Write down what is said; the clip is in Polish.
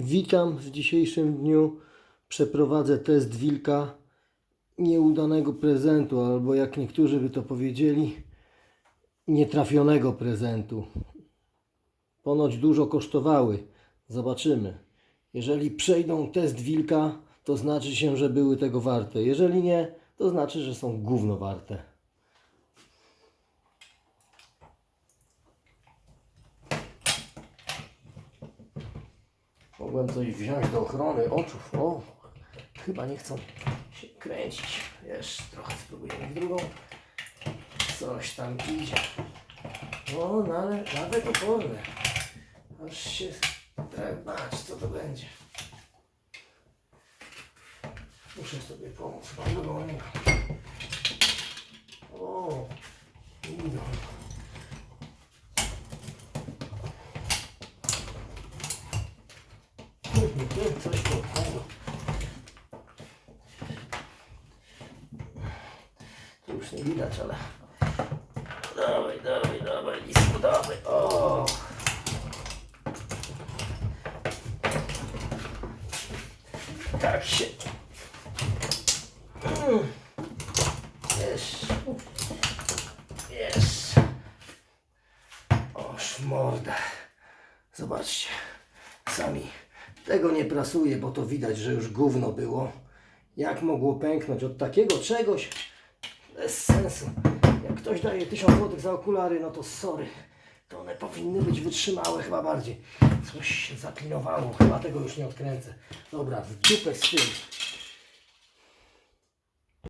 Witam w dzisiejszym dniu. Przeprowadzę test wilka nieudanego prezentu, albo jak niektórzy by to powiedzieli, nietrafionego prezentu. Ponoć dużo kosztowały. Zobaczymy. Jeżeli przejdą test wilka, to znaczy się, że były tego warte. Jeżeli nie, to znaczy, że są gówno warte. Mogłem coś wziąć do ochrony oczów. O, chyba nie chcą się kręcić. Jeszcze trochę spróbujemy w drugą. Coś tam idzie. O, no ale nawet oporne. Aż się tak co to będzie. Muszę sobie pomóc. Mam drugą. O, idą. Już nie widać, ale... Dawaj, dawaj, dawaj, lisku, dawaj. O! Tak się... Mm. Jest. Jest. Oż mordę. Zobaczcie. Sami tego nie prasuje, bo to widać, że już gówno było. Jak mogło pęknąć od takiego czegoś? Bez sensu. Jak ktoś daje 1000 zł za okulary, no to sorry. To one powinny być wytrzymałe chyba bardziej. Coś się zaklinowało. Chyba tego już nie odkręcę. Dobra, w dupę z tym.